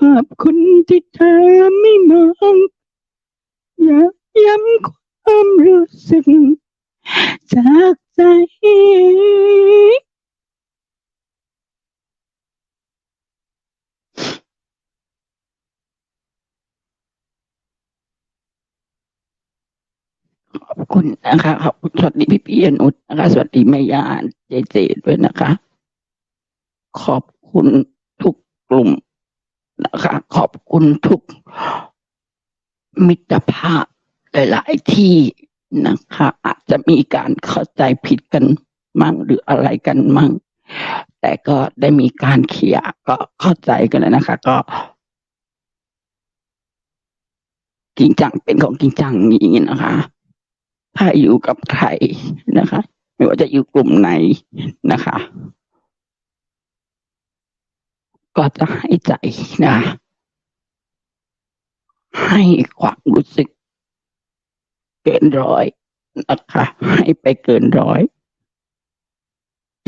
ขอบคุณที่เธอไม่มองอยากย้ำความรู้สึกจากใจขอบคุณนะคะขอบคุณสวัสดีพี่พี่อนุชนะคะสวัสดีแม่ยานเจเจด้วยนะคะ ขอบคุณทุกกลุ่ม นะคะ ขอบคุณทุกมิตรภาพหลาย ๆ ที่นะคะ อาจจะมีการเข้าใจผิดกันมั่งหรืออะไรกันมั่ง แต่ก็ได้มีการเคลียร์ก็เข้าใจกันแล้วนะคะ ก็จริงจังเป็นของจริงจังอย่างนี้นะคะ ถ้าอยู่กับใครนะคะ ไม่ว่าจะอยู่กลุ่มไหนนะคะ ก็จะให้ใจนะ ให้ความรู้สึก เกินร้อยนะคะ ให้ไปเกินร้อย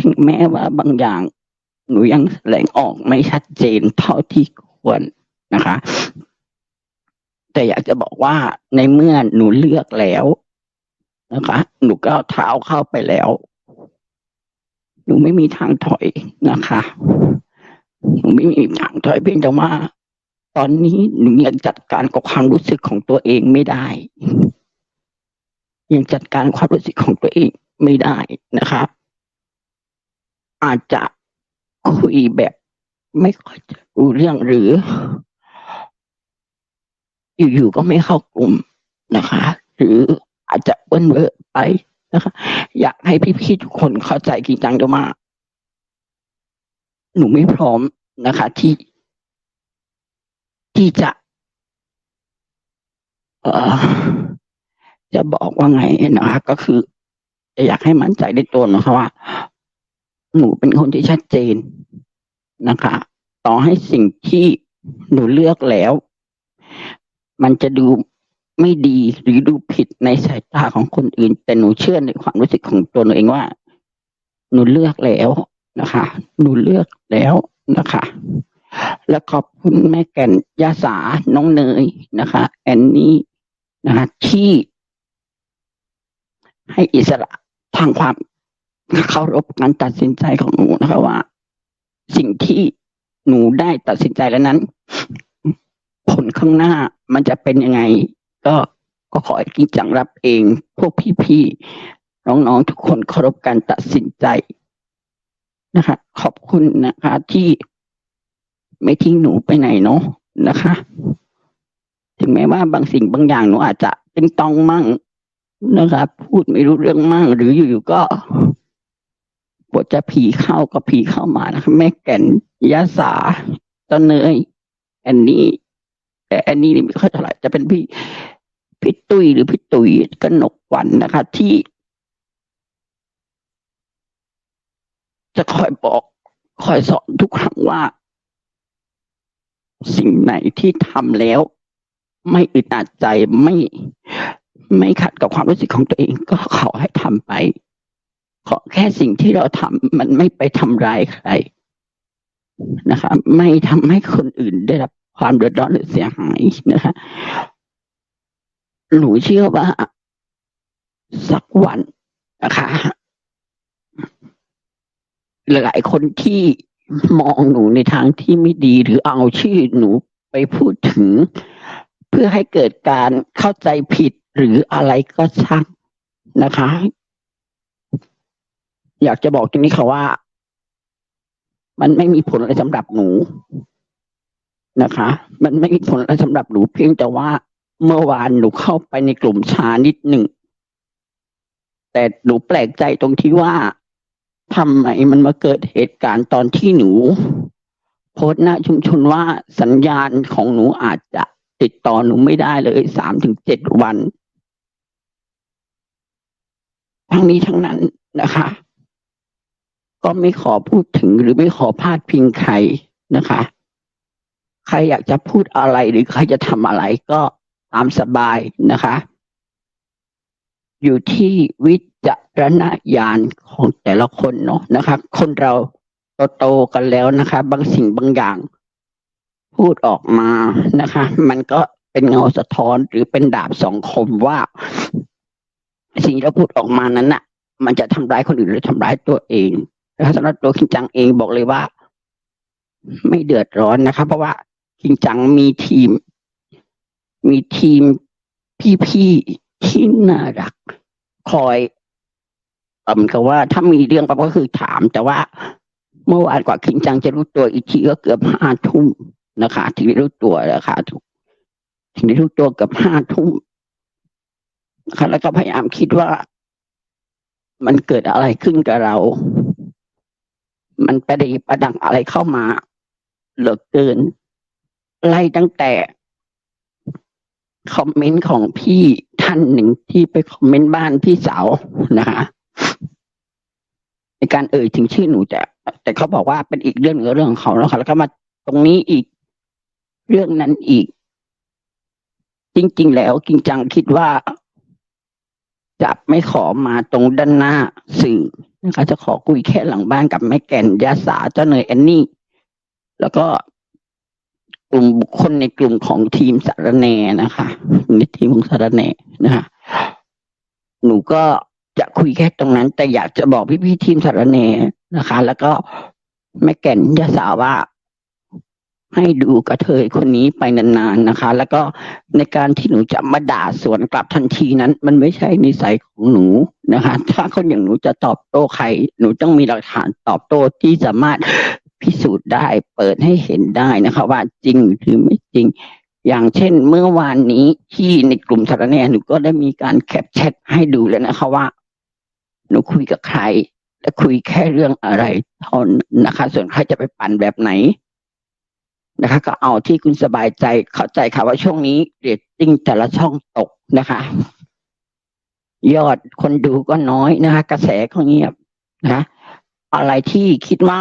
ถึงแม้ว่าบางอย่าง หนูยังแสดงออกไม่ชัดเจนเท่าที่ควรนะคะ แต่อยากจะบอกว่าในเมื่อหนูเลือกแล้วนะคะ หนูก็เอาเท้าเข้าไปแล้ว หนูไม่มีทางถอยนะคะ ไม่มีทางถอยเพียงแต่ว่า ตอนนี้หนูยังจัดการกับความรู้สึกของตัวเองไม่ได้ ยังจัดการความรู้สึกของตัวเองไม่ได้นะคะอาจจะคุยแบบไม่ค่อยจะรู้เรื่องหรือ อยู่ๆก็ไม่เข้ากลุ่มนะคะ หรืออาจจะเบิ้ลเวอร์ไปนะคะ อยากให้พี่ๆทุกคนเข้าใจจริงจังจะมา หนูไม่พร้อมนะคะ ที่ ที่จะ เออจะบอกว่าไงนะคะก็คือจะอยากให้มั่นใจในตัวนะคะว่า หนูเป็นคนที่ชัดเจนนะคะ ต่อให้สิ่งที่หนูเลือกแล้ว มันจะดูไม่ดีหรือดูผิดในสายตาของคนอื่น แต่หนูเชื่อในความรู้สึกของตัวหนูเองว่า หนูเลือกแล้ว นะคะ หนูเลือกแล้วนะคะ และขอบคุณแม่แก่นยาสาน้องเนยนะคะ แอนนี่นะคะที่ให้อิสระทางความเคารพการตัดสินใจของหนูนะคะว่า สิ่งที่หนูได้ตัดสินใจแล้วนั้น ผลข้างหน้ามันจะเป็นยังไง ก็ก็ขอให้จริงจังรับเอง พวกพี่ๆน้องๆทุกคนเคารพการตัดสินใจ นะคะ ขอบคุณนะคะ ที่ไม่ทิ้งหนูไปไหนเนาะนะคะ ถึงแม้ว่าบางสิ่งบางอย่างหนูอาจจะเป็นตองมั่งนะครับพูดไม่รู้เรื่องมั่ง หรืออยู่ๆก็บทจะผีเข้าก็ผีเข้ามานะคะแม่แก่นยาสาต้นเนยแอนนี่แต่แอนนี่นี่ไม่ค่อยเท่าไหร่จะเป็นพี่พี่ตุ้ยหรือพี่ตุ้ยกนกวันนะคะ ที่ จะคอยบอกคอยสอนทุกครั้งว่า สิ่งไหนที่ทำแล้ว ไม่อึดอัดใจไม่ไม่ขัดกับความรู้สึกของตัวเอง ก็ขอให้ทำไป ขอแค่สิ่งที่เราทำมันไม่ไปทำร้ายใครนะคะ ไม่ทำให้คนอื่นได้รับความเดือดร้อนหรือเสียหายนะคะหนูเชื่อว่าสักวันนะคะ หลายคนที่มองหนูในทางที่ไม่ดีหรือเอาชื่อหนูไปพูดถึง เพื่อให้เกิดการเข้าใจผิดหรืออะไรก็ช่างนะคะ อยากจะบอกตรงนี้ค่ะว่า มันไม่มีผลอะไรสำหรับหนูนะคะ มันไม่มีผลอะไรสำหรับหนูเพียงแต่ว่าเมื่อวานหนูเข้าไปในกลุ่มชานิดหนึ่ง แต่หนูแปลกใจตรงที่ว่า ทำไมมันมาเกิดเหตุการณ์ตอนที่หนู โพสต์หน้าชุมชนว่าสัญญาณของหนูอาจจะติดต่อหนูไม่ได้เลยสามถึงเจ็ดวัน ทั้งนี้ทั้งนั้นนะคะ ก็ไม่ขอพูดถึงหรือไม่ขอพาดพิงใครนะคะ ใครอยากจะพูดอะไรหรือใครจะทำอะไรก็ตามสบายนะคะ อยู่ที่วิจารณญาณของแต่ละคนเนาะนะคะ คนเราโตๆกันแล้วนะคะ บางสิ่งบางอย่าง พูดออกมานะคะ มันก็เป็นเงาสะท้อนหรือเป็นดาบสองคมว่า สิ่งที่เราพูดออกมานั้นน่ะ มันจะทำร้ายคนอื่นหรือทำร้ายตัวเองนะคะสำหรับตัวคิงจังเองบอกเลยว่า ไม่เดือดร้อนนะคะ เพราะว่าคิงจังมีทีม มีทีมพี่ ที่น่ารัก คอยเออเหมือนกับว่าถ้ามีเรื่องปั๊บก็คือถาม แต่ว่าเมื่อวานกว่าคิงจังจะรู้ตัวอีกทีก็เกือบห้าทุ่มนะคะถึงได้รู้ตัวนะคะถูกถึงได้รู้ตัวเกือบห้าทุ่มนะคะแล้วก็พยายามคิดว่า มันเกิดอะไรขึ้นกับเรา มันประเดประดังอะไรเข้ามาเหลือเกิน ไล่ตั้งแต่ คอมเมนต์ของพี่ท่านหนึ่งที่ไปคอมเมนต์บ้านพี่สาวนะคะในการเอ่ยถึงชื่อหนูแต่แต่เขาบอกว่าเป็นอีกเรื่องหนึ่งเรื่องของเขาแล้วค่ะแล้วก็มาตรงนี้อีกเรื่องนั้นอีก จริง ๆ แล้วจริงจังคิดว่า จะไม่ขอมาตรงด้านหน้าสื่อนะคะจะขอคุยแค่หลังบ้านกับแม่แก่นยาสาเจ้าเนยแอนนี่ แล้วก็ กลุ่มบุคคลในกลุ่มของทีมสารแนนะคะในทีมของสารแนนะคะหนูก็จะคุยแค่ตรงนั้น แต่อยากจะบอกพี่ๆทีมสารแนนะคะ แล้วก็แม่แก่นยาสาวว่า ให้ดูกระเทยคนนี้ไปนานๆนะคะ แล้วก็ในการที่หนูจะมาด่าสวนกลับทันทีนั้น มันไม่ใช่นิสัยของหนูนะคะ ถ้าคนอย่างหนูจะตอบโต้ใคร หนูต้องมีหลักฐานตอบโต้ที่สามารถพิสูจน์ได้เปิดให้เห็นได้นะคะ ว่าจริงหรือไม่จริง อย่างเช่นเมื่อวานนี้ที่ในกลุ่มสารแนหนูก็ได้มีการแคปแชทให้ดูแล้วนะคะว่า หนูคุยกับใครและคุยแค่เรื่องอะไรเท่านั้นนะคะ ส่วนใครจะไปปั่นแบบไหน นะคะ ก็เอาที่คุณสบายใจเข้าใจค่ะว่าช่วงนี้เรตติ้งแต่ละช่องตกนะคะ ยอดคนดูก็น้อยนะคะ กระแสก็เงียบนะอะไรที่คิดว่า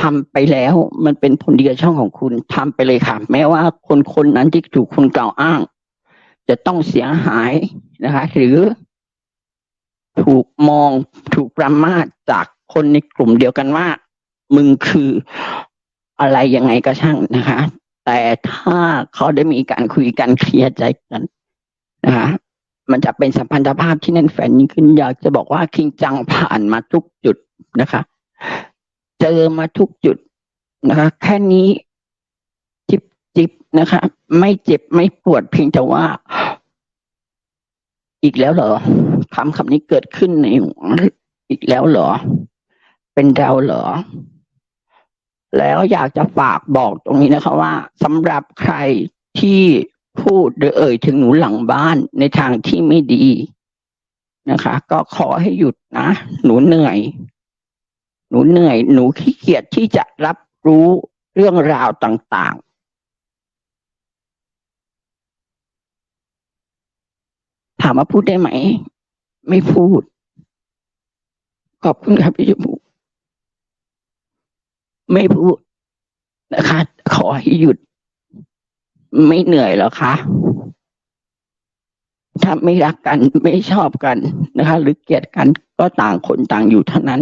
ทำไปแล้วมันเป็นผลดีกับช่องของคุณทำไปเลยค่ะ แม้ว่าคนคนนั้นที่ถูกคุณกล่าวอ้าง จะต้องเสียหายนะคะ หรือถูกมองถูกประมาทจากคนในกลุ่มเดียวกันว่า มึงคือ อะไรยังไงก็ช่างนะคะ แต่ถ้าเขาได้มีการคุยกันเคลียร์ใจกันนะคะมันจะเป็นสัมพันธภาพที่แน่นแฟนยิ่งขึ้นอยากจะบอกว่าคิงจังผ่านมาทุกจุดนะคะเจอมาทุกจุดนะคะ แค่นี้จิบจิบนะคะ ไม่เจ็บไม่ปวดเพียงแต่ว่า อีกแล้วเหรอคำคำนี้เกิดขึ้นในหัวอีกแล้วเหรอ เป็นเราเหรอ แล้วอยากจะฝากบอกตรงนี้นะคะว่าสำหรับใครที่พูดหรือเอ่ยถึงหนูหลังบ้านในทางที่ไม่ดีนะคะ ก็ขอให้หยุดนะ หนูเหนื่อย หนูเหนื่อย หนูขี้เกียจที่จะรับรู้เรื่องราวต่างๆ ถามว่าพูดได้ไหม ไม่พูด ขอบคุณครับพี่ชมพู ไม่พูดนะคะ ขอให้หยุด ไม่เหนื่อยแล้วคะถ้าไม่รักกันไม่ชอบกันนะคะ หรือเกลียดกันก็ต่างคนต่างอยู่เท่านั้น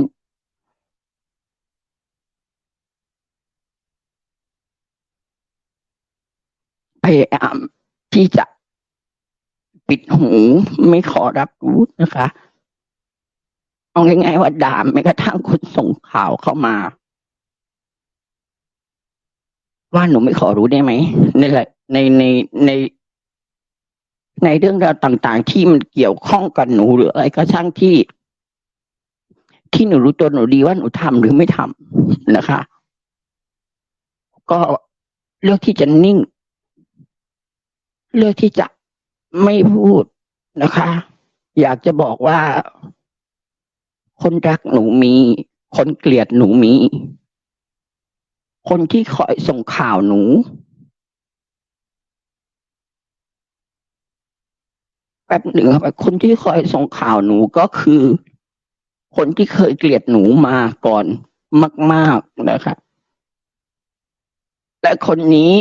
พยายามที่จะปิดหูไม่ขอรับรู้นะคะ เอาง่ายๆว่าด่าแม้กระทั่งคนส่งข่าวเข้ามา ว่าหนูไม่ขอรู้ได้ไหมในหละในในในในเรื่องราวต่างๆ ที่มันเกี่ยวข้องกับหนูหรืออะไรก็ช่างที่ ที่หนูรู้ตัวหนูดีว่าหนูทำหรือไม่ทำนะคะ ก็เลือกที่จะนิ่ง เลือกที่จะไม่พูดนะคะ อยากจะบอกว่า คนรักหนูมี คนเกลียดหนูมี คนที่คอยส่งข่าวหนู แป๊บหนึ่งครับคนที่คอยส่งข่าวหนูก็คือ คนที่เคยเกลียดหนูมาก่อนมาก ๆนะคะและคนนี้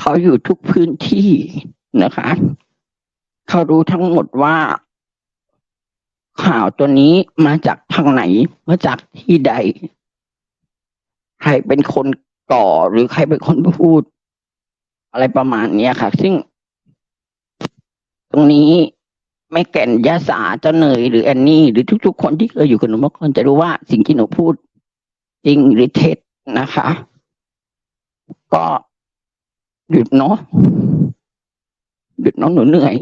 เขาอยู่ทุกพื้นที่นะคะ เขารู้ทั้งหมดว่า ข่าวตัวนี้มาจากทางไหน มาจากที่ใด ใครเป็นคนก่อหรือใครเป็นคนพูด อะไรประมาณเนี้ยค่ะ ซึ่ง ตรงนี้ไม่แก่นยาสาเจ้าเนยหรือแอนนี่ หรือทุกๆ คนที่เคยอยู่กับหนูเมื่อก่อนจะรู้ว่าสิ่งที่หนูพูด จริงหรือเท็จนะคะ ก็หยุดเนาะหยุดเน้องหนูเหนื่อย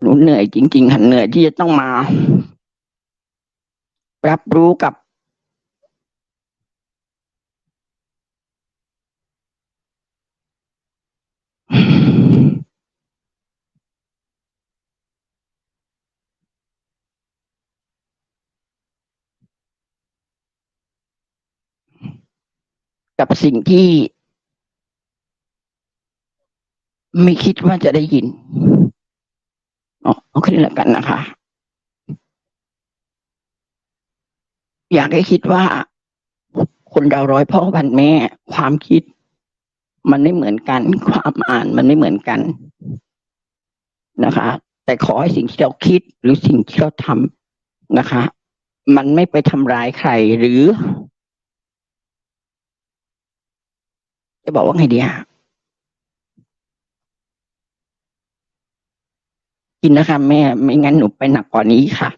หนูเหนื่อยจริงๆหันเหนื่อยที่จะต้องมา รับรู้กับ กับสิ่งที่ ไม่คิดว่าจะได้ยินอ๋อโอเคแล้วกันนะคะ อยากให้คิดว่า คนเราร้อยพ่อพันแม่ ความคิด มันไม่เหมือนกัน ความอ่านมันไม่เหมือนกันนะคะ แต่ขอให้สิ่งที่เราคิดหรือสิ่งที่เราทำนะคะ มันไม่ไปทำร้ายใครหรือ จะบอกว่าไงดีอะกินนะคะแม่ไม่งั้นหนูไปหนักกว่านี้ค่ะ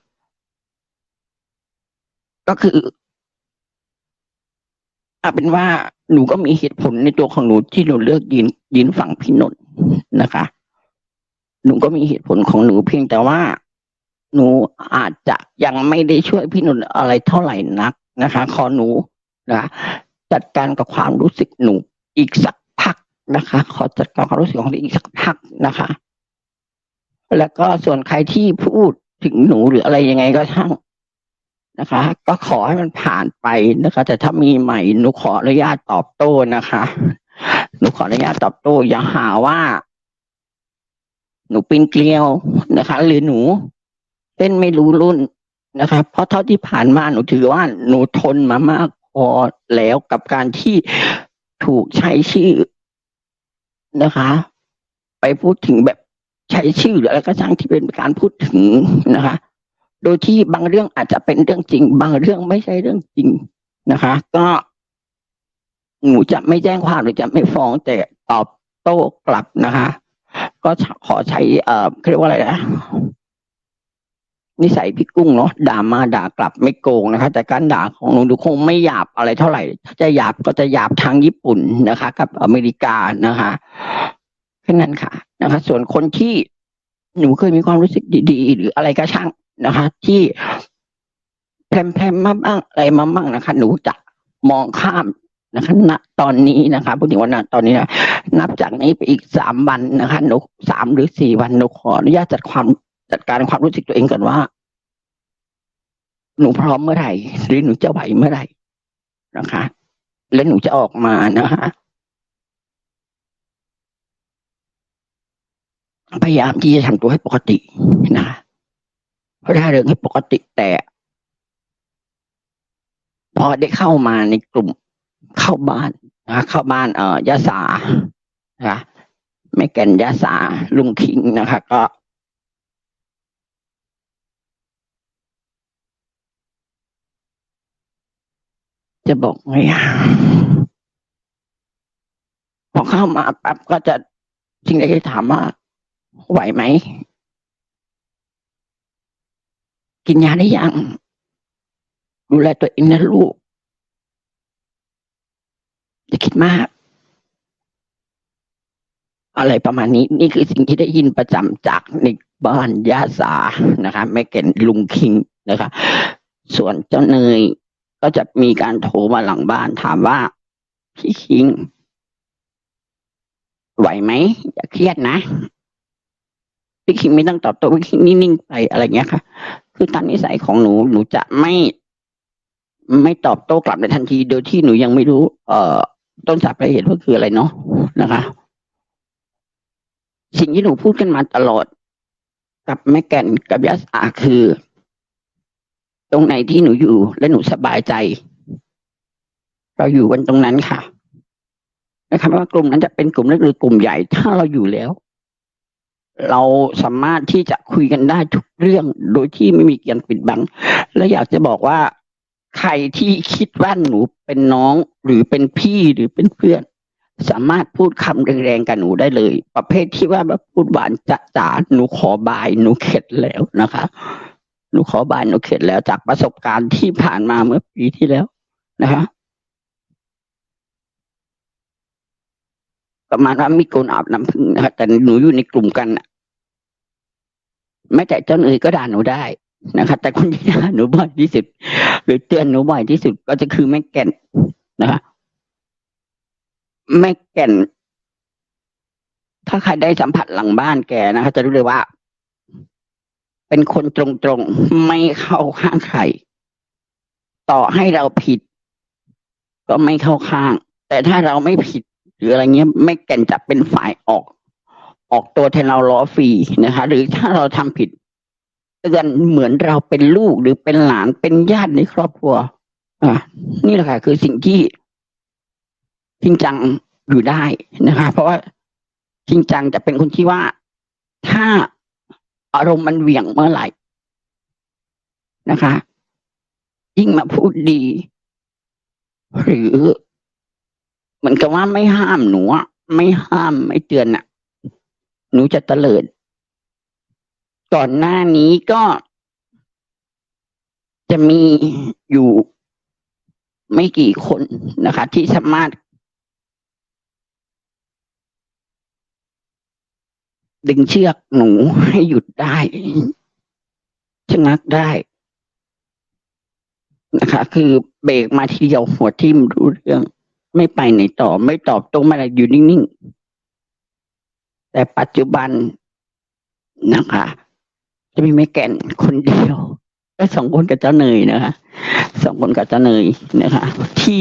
ก็คือเอาเป็นว่าหนูก็มีเหตุผลในตัวของหนูที่หนูเลือกยืนยืนฝั่งพี่นนท์นะคะ หนูก็มีเหตุผลของหนูเพียงแต่ว่า หนูอาจจะยังไม่ได้ช่วยพี่นนท์อะไรเท่าไหร่นักนะคะ ขอหนูนะจัดการกับความรู้สึกหนู อีกสักพักนะคะ ขอจัดการความรู้สึกของหนูอีกสักพักนะคะ แล้วก็ส่วนใครที่พูดถึงหนูหรืออะไรยังไงก็ช่างนะคะ ก็ขอให้มันผ่านไปนะคะ แต่ถ้ามีใหม่หนูขออนุญาตตอบโต้นะคะหนูขออนุญาตตอบโต้อย่าหาว่า หนูปีนเกลียวนะคะ หรือหนูเต้นไม่รู้รุ่นนะคะเพราะเท่าที่ผ่านมาหนูถือว่าหนูทนมามากพอแล้วกับการที่ ถูกใช้ชื่อนะคะ ไปพูดถึงแบบใช้ชื่อหรืออะไรก็ช่างที่เป็นการพูดถึงนะคะ โดยที่บางเรื่องอาจจะเป็นเรื่องจริง บางเรื่องไม่ใช่เรื่องจริงนะคะ ก็หนูจะไม่แจ้งความหรือจะไม่ฟ้องแต่ตอบโต้กลับนะคะ ก็ขอใช้เอ่อเขาเรียกว่าอะไรนะ นิสัยพี่กุ้งเนาะด่ามาด่ากลับไม่โกงนะคะ แต่การด่าของหนูหนูคงไม่หยาบอะไรเท่าไหร่ ถ้าจะหยาบก็จะหยาบทางญี่ปุ่นนะคะ กับอเมริกานะคะแค่นั้นค่ะนะคะ ส่วนคนที่หนูเคยมีความรู้สึกดีๆ หรืออะไรก็ช่างนะคะ ที่แพรมๆมาบ้างอะไรมาบ้างนะคะ หนูจะมองข้ามนะคะณตอนนี้นะคะพูดถึงวันนั้ตอนนี้นะนับจากนี้ไปอีกสามวันนะคะหนูสามหรือสี่วันหนูขออนุญาตจัดความ จัดการความรู้สึกตัวเองก่อนว่า หนูพร้อมเมื่อไหร่หรือหนูจะไหวเมื่อไหร่นะคะ และหนูจะออกมานะคะพยายามที่จะทำตัวให้ปกตินะคะเพราะถ้าเรื่องให้ปกติแต่ พอได้เข้ามาในกลุ่มเข้าบ้านนะคะเข้าบ้านเอ่อยาสานะคะไม่แก่นยาสาลุงคิงนะคะ ก็ จะบอกไงอะพอเข้ามาปั๊บก็จะจริงๆจะถามว่า ไหวไหม กินยาได้ยัง ดูแลตัวเองนะลูกอย่าคิดมาก อะไรประมาณนี้ นี่คือสิ่งที่ได้ยินประจำจากในบ้านยาสานะคะแม่เก่นลุงคิงนะคะ ส่วนเจ้าเนย ก็จะมีการโทรมาหลังบ้านถามว่า พี่คิง ไหวไหมอย่าเครียดนะ พี่คิงไม่ต้องตอบโต้พี่คิงนิ่งๆไปอะไรเงี้ยค่ะ คือตามนิสัยของหนูหนูจะไม่ไม่ตอบโต้กลับในทันที โดยที่หนูยังไม่รู้ เอ่อ ต้นสายปลายเหตุว่าคืออะไรเนาะนะคะ สิ่งที่หนูพูดกันมาตลอด กับแม่แก่นกับยาสาคือ ตรงไหนที่หนูอยู่และหนูสบายใจ เราอยู่กันตรงนั้นค่ะนะครับว่ากลุ่มนั้นจะเป็นกลุ่มเล็กหรือกลุ่มใหญ่ ถ้าเราอยู่แล้ว เราสามารถที่จะคุยกันได้ทุกเรื่องโดยที่ไม่มีการปิดบัง และอยากจะบอกว่า ใครที่คิดว่าหนูเป็นน้องหรือเป็นพี่หรือเป็นเพื่อน สามารถพูดคำแรงๆกับหนูได้เลย ประเภทที่ว่าแบบพูดหวานจะจ๋าหนูขอบาย หนูเข็ดแล้วนะคะ หนูขอบายหนูเข็ดแล้วจากประสบการณ์ที่ผ่านมาเมื่อปีที่แล้วนะคะประมาณว่ามีคนอาบน้ำพึ่งนะคะแต่หนูอยู่ในกลุ่มกันแม้แต่เจ้าเนยก็ด่าหนูได้นะคะ แต่คนที่ด่าหนูบ่อยที่สุด หรือเตือนหนูบ่อยที่สุดก็จะคือแม่แก่นนะคะแม่แก่น ถ้าใครได้สัมผัสหลังบ้านแกนะคะจะรู้เลยว่า เป็นคนตรงๆ ไม่เข้าข้างใคร ต่อให้เราผิด ก็ไม่เข้าข้าง แต่ถ้าเราไม่ผิดหรืออะไรเงี้ย ไม่แก่นจะเป็นฝ่ายออก ออกตัวแทนเราล้อฟรีนะคะ หรือถ้าเราทำผิดเตือนเหมือนเราเป็นลูกหรือเป็นหลานเป็นญาติในครอบครัว อะนี่แหละค่ะ คือสิ่งที่จริงจังอยู่ได้นะคะ เพราะว่าจริงจังจะเป็นคนที่ว่าถ้า อารมณ์มันเหวี่ยงเมื่อไหร่นะคะ ยิ่งมาพูดดี หรือเหมือนกับว่าไม่ห้ามหนูอะไม่ห้ามไม่เตือนอะหนูจะเตลิด ก่อนหน้านี้ก็จะมีอยู่ไม่กี่คนนะคะ ที่สามารถ ดึงเชือกหนูให้หยุดได้ชะงักได้ นะคะ คือเบรกมาทีเดียวหัวทิ่มรู้เรื่อง ไม่ไปไหนต่อ ไม่ตอบตรงม่อะไรอยู่นิ่งๆ แต่ปัจจุบันนะคะ จะมีไม่แก่นคนเดียวก็สองคนกับเจ้าเนยนะคะสองคนกับเจ้าเนยนะคะ ที่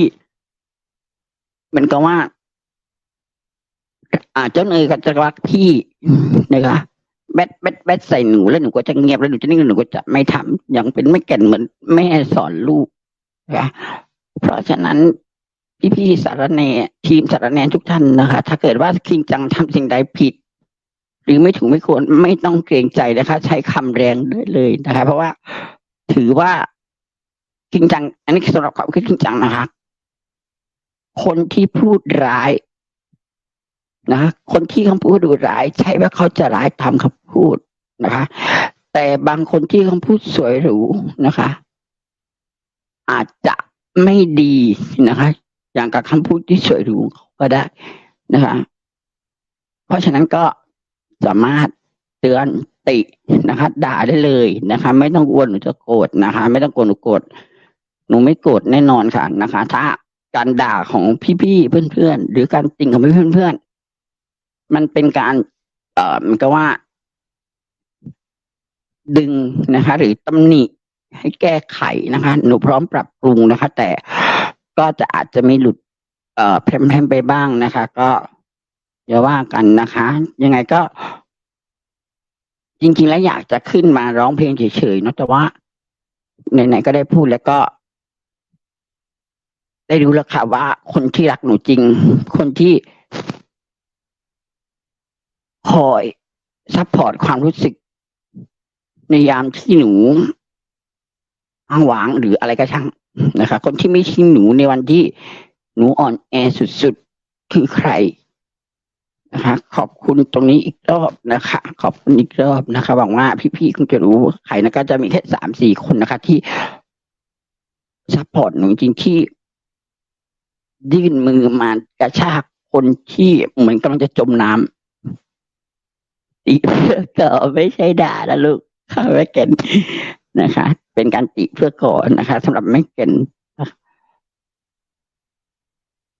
เหมันก็ว่า เจ้าเนยก็จะรักพี่นะคะแบดแบดแบดใส่หนูแล้วหนูก็จะเงียบแล้วหนูจะนิ่งหนูก็จะไม่ทำอย่างเป็นไม่แก่นเหมือนแม่สอนลูกนะคะเพราะฉะนั้นพี่พี่ๆสารแนทีมสารแนทุกท่านนะคะ ถ้าเกิดว่าคิงจังทำสิ่งใดผิด หรือไม่ถูกไม่ควรไม่ต้องเกรงใจนะคะ ใช้คำแรงได้เลยนะคะ เพราะว่าถือว่าคิงจัง อันนี้สำหรับความคิดคิงจังนะคะ คนที่พูดร้าย นะคนที่คำพูดดูร้าย ใช่ว่าเขาจะร้ายตามคำพูดนะคะ แต่บางคนที่คำพูดสวยหรูนะคะ อาจจะไม่ดีนะคะ อย่างกับคำพูดที่สวยหรูก็ได้นะคะ เพราะฉะนั้นก็สามารถเตือนตินะคะ ด่าได้เลยนะคะ ไม่ต้องกลัวหนูจะโกรธนะคะ ไม่ต้องกลัวหนูโกรธหนูไม่โกรธแน่นอนค่ะนะคะ ถ้าการด่าของพี่ๆเพื่อนๆหรือการติงของเพื่อนๆ มันเป็นการ เอ่อมันก็ว่า ดึงนะคะ หรือตำหนิให้แก้ไขนะคะ หนูพร้อมปรับปรุงนะคะ แต่ก็จะอาจจะมีหลุด เอ่อแพร่ๆไปบ้างนะคะ ก็อย่าว่ากันนะคะ ยังไงก็ จริงๆแล้วอยากจะขึ้นมาร้องเพลงเฉยๆเนอะแต่ว่าไหนๆก็ได้พูดแล้วก็ ได้รู้แล้วค่ะว่าคนที่รักหนูจริง คนที่ คอยซัพพอร์ตความรู้สึก ในยามที่หนูอ้างหวางหรืออะไรก็ช่างนะคะ คนที่ไม่ทิ้งหนูในวันที่หนูอ่อนแอสุดๆ คือใครนะคะ ขอบคุณตรงนี้อีกรอบนะคะ ขอบคุณอีกรอบนะคะหวังว่าพี่ๆคงจะรู้ใครนะก็จะมีแค่สามสี่คนนะคะ ที่ซัพพอร์ตหนูจริงที่ยื่นมือมากระชากคนที่เหมือนกำลังจะจมน้ำ ติเพื่อก่อไม่ใช่ด่านะลูกค่ะไม่เก่นนะคะ เป็นการติเพื่อก่อนะคะสำหรับไม่เก่น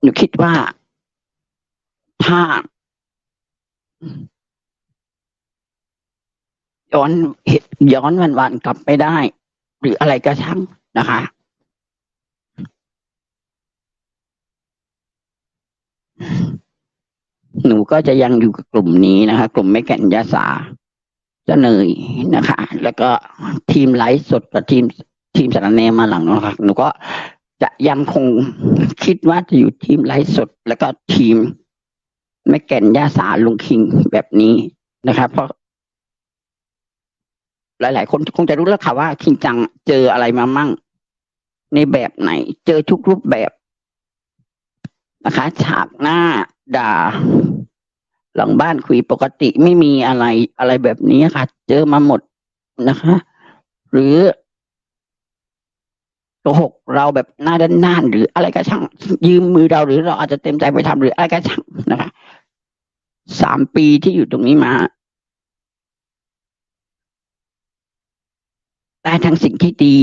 หนูคิดว่า ถ้า ย้อนเหตุย้อนวันวันๆกลับไปได้ หรืออะไรก็ช่างนะคะ หนูก็จะยังอยู่กับกลุ่มนี้นะคะ กลุ่มไม่แก่นยาสาเจะเนยนะคะ แล้วก็ทีมไลฟ์สดกับทีมทีมสารแนมาหลังนะคะหนูก็จะยังคงคิดว่าจะอยู่ทีมไลฟ์สด แล้วก็ทีมไม่แก่นยาสาลุงคิงแบบนี้นะคะเพราะหลาย ๆ คนคงจะรู้แล้วค่ะว่าคิงจังเจออะไรมามั่ง ในแบบไหน เจอทุกรูปแบบนะคะ ฉากหน้าด่า หลังบ้านคุยปกติไม่มีอะไรอะไรแบบนี้ค่ะ เจอมาหมดนะคะ หรือโกหกเราแบบหน้าด้านๆหรืออะไรก็ช่าง ยืมมือเราหรือเราอาจจะเต็มใจไปทำหรืออะไรก็ช่างนะคะสามปีที่อยู่ตรงนี้มาได้ทั้งสิ่งที่ดี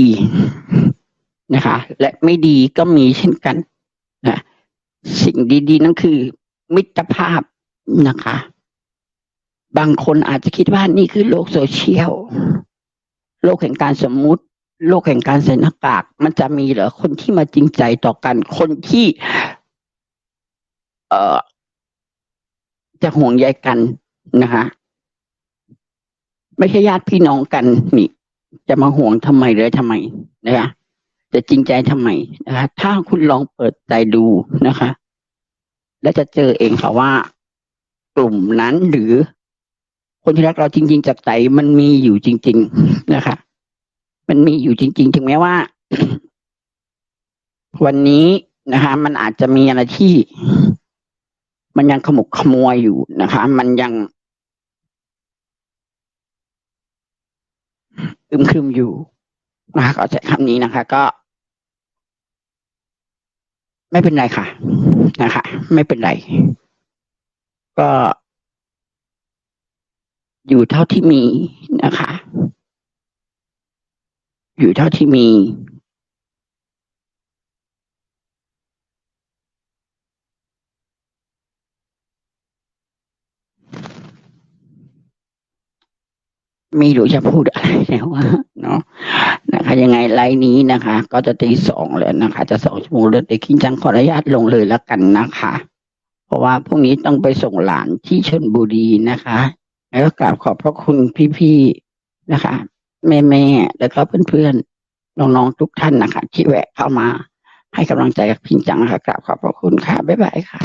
นะคะ และไม่ดีก็มีเช่นกันนะสิ่งดี ๆ นั่นคือ มิตรภาพ นะคะ บางคนอาจจะคิดว่านี่คือโลกโซเชียล โลกแห่งการสมมุติ โลกแห่งการใส่หน้ากาก มันจะมีเหรอคนที่มาจริงใจต่อกัน คนที่ เอ่อ จะห่วงใยกันนะคะไม่ใช่ญาติพี่น้องกันนี่ จะมาห่วงทำไมเลยทำไมนะคะจะจริงใจทำไมนะคะถ้าคุณลองเปิดใจดูนะคะ แล้วจะเจอเองค่ะว่า กลุ่มนั้น หรือ คนที่รักเราจริง ๆ จากใจมันมีอยู่จริง ๆ นะคะ มันมีอยู่จริง ๆ ถึงแม้ว่า วันนี้นะคะ มันอาจจะมีอะไรที่ มันยังขมุกขมัวอยู่นะคะ มันยังอึมครึมอยู่นะคะก็ใช้คำนี้นะคะ ก็ ไม่เป็นไรค่ะ นะคะ ไม่เป็นไร ก็อยู่เท่าที่มีนะคะ อยู่เท่าที่มี ไม่รู้จะพูดอะไรแล้วว่าเนาะนะคะ ยังไงไลน์นี้นะคะ ก็จะตีสองแล้วนะคะ จะสองชั่วโมงเลยแต่คิงจังขออนุญาตลงเลยแล้วกันนะคะ ราะว่าพรุ่งนี้ต้องไปส่งหลานที่ชนบุรีนะคะ แล้วก็กราบขอบพระคุณพี่ๆนะคะ แม่ๆแล้วก็เพื่อนๆน้องๆทุกท่านนะคะ ที่แวะเข้ามาให้กำลังใจกับพิงจังนะคะกราบขอบพระคุณค่ะบ๊ายบายค่ะ